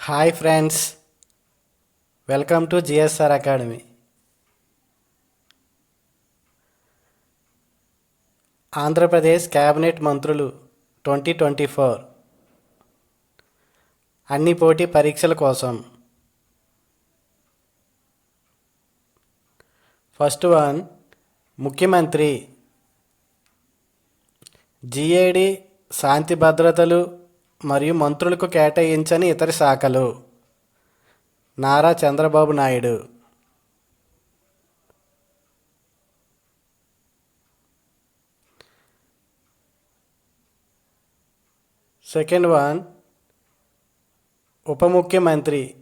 Hi friends welcome to GSR academy Andhra Pradesh cabinet మంత్రులు twenty twenty four అన్ని పోటీ పరీక్షల కోసం ఫస్ట్ వన్ ముఖ్యమంత్రి జిఏడి శాంతి భద్రతలు మరియు మంత్రులకు కేటాయించని ఇతర శాఖలు. నారా చంద్రబాబు నాయుడు. సెకండ్ వన్ ఉప ముఖ్యమంత్రి.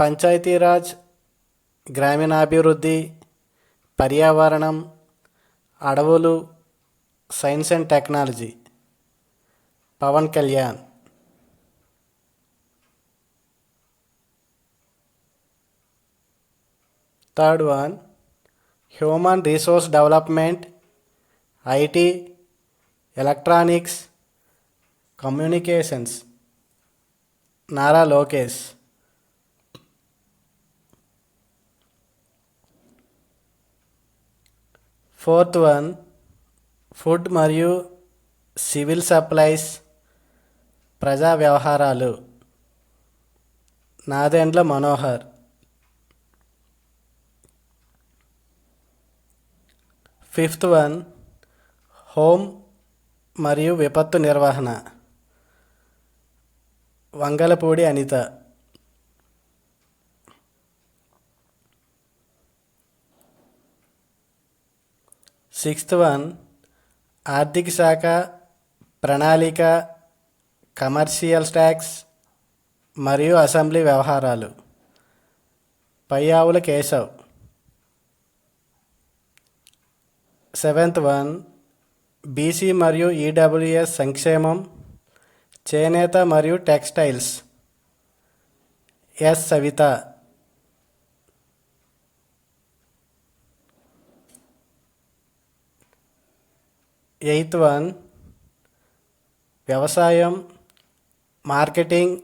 పంచాయతీరాజ్ గ్రామీణాభివృద్ధి పర్యావరణం అడవులు science and technology Pawan Kalyan. Third one human resource development IT electronics communications. Nara Lokesh. Fourth one food మరియు సివిల్ సప్లైస్ ప్రజా వ్యవహారాలు. Nadendla Manohar. Fifth one home మరియు విపత్తు నిర్వహణ. వంగలపూడి అనిత. సిక్స్త్ వన్ ఆర్థిక శాఖ ప్రణాళిక కమర్షియల్ ట్యాక్స్ మరియు అసెంబ్లీ వ్యవహారాలు. Payyavula Keshav. Seventh one. BC మరియు ఈడబ్ల్యూఎస్ సంక్షేమం చేనేత మరియు textiles. S. Savitha. Eighth one వ్యవసాయం మార్కెటింగ్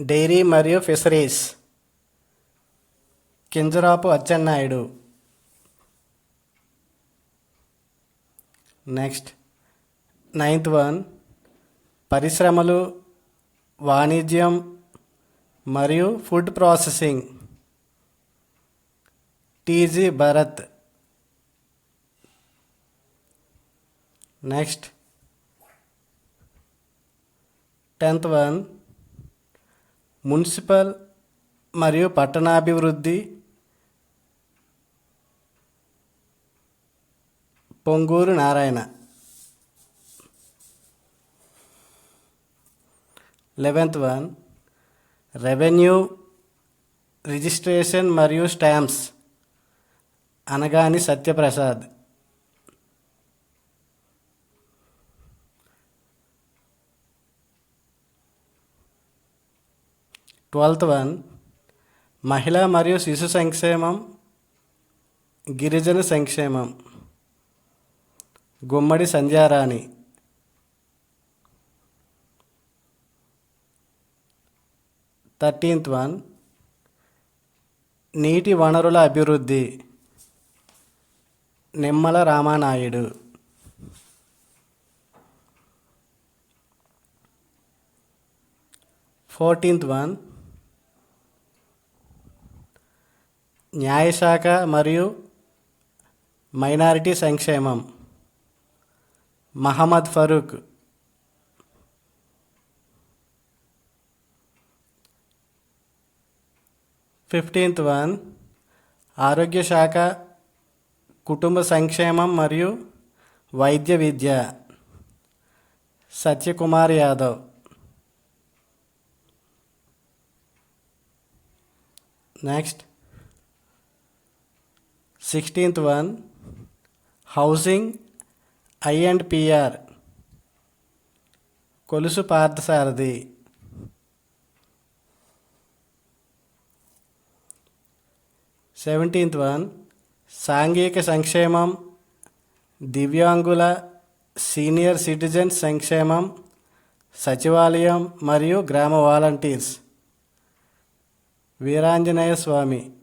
డైరీ మరియు fisheries. Kinjarapu Atchannaidu. Next ninth one పరిశ్రమలు వాణిజ్యం మరియు food processing. TG Bharath. Next. Tenth one. Municipal మరియు పట్టణాభివృద్ధి. Ponguru Narayana. Eleventh one. Revenue registration మరియు stamps. Anagani Satyaprasad. Twelfth one మహిళా మరియు శిశు సంక్షేమం గిరిజన సంక్షేమం. గుమ్మడి సంధ్యారాణి. థర్టీన్త్ వన్ నీటి వనరుల అభివృద్ధి. నిమ్మల రామానాయుడు. ఫోర్టీన్త్ వన్ న్యాయశాఖ మరియు మైనారిటీ సంక్షేమం. మహమ్మద్ ఫరూక్. Fifteenth one. ఆరోగ్య శాఖ కుటుంబ సంక్షేమం మరియు వైద్య విద్య. Satyakumar Yadav. Next. Sixteenth one housing I and PR Kolusu Parthasarathy seventeenth one సాంఘిక సంక్షేమం దివ్యాంగుల సీనియర్ సిటిజన్స్ సంక్షేమం సచివాలయం మరియు గ్రామ volunteers. Veeranjaneya Swamy.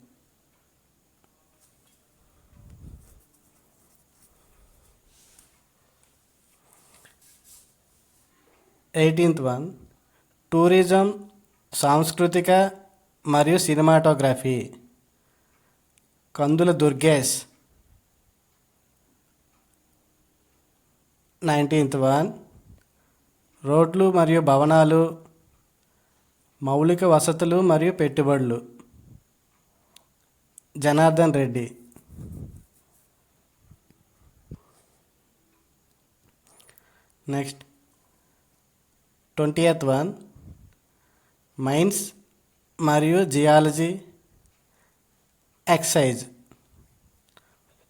Eighteenth one tourism సాంస్కృతిక మరియు cinematography Kandula Durgesh nineteenth one రోడ్లు మరియు భవనాలు మౌలిక వసతులు మరియు పెట్టుబడులు. Janardhan Reddy. Next twentieth one mines మరియు geology excise.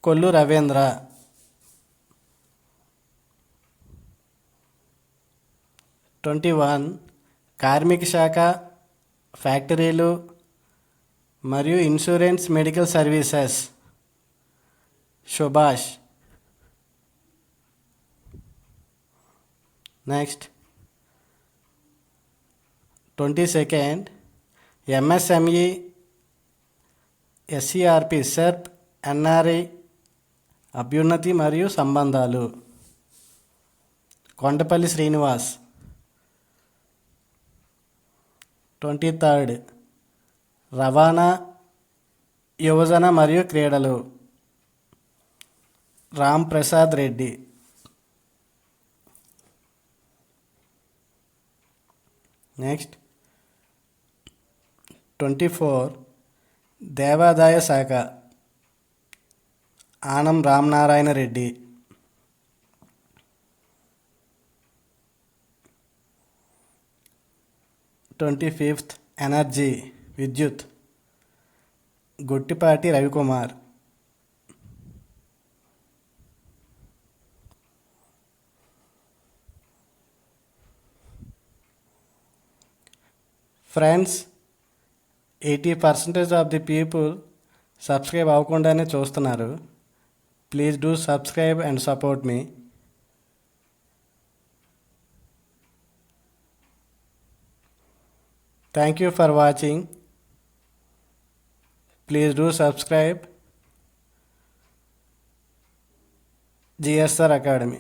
Kollu Ravindra. Twenty one కార్మిక శాఖ ఫ్యాక్టరీలు మరియు insurance medical services. Subhash next. Twenty second MSME SCRP SERP NRI అభ్యున్నతి మరియు సంబంధాలు. కొండపల్లి శ్రీనివాస్. ట్వంటీ థర్డ్ రవాణా యువజన మరియు క్రీడలు. Ram Prasad Reddy. Next twenty four దేవాదాయ శాఖ. Anam Ramanarayana Reddy. Twenty fifth energy విద్యుత్. Gottipati Ravikumar. Friends eighty percentage of the people subscribe అవ్వకుండానే చూస్తున్నారు. Please do subscribe and support me. Thank you for watching. Please do subscribe. GSR academy.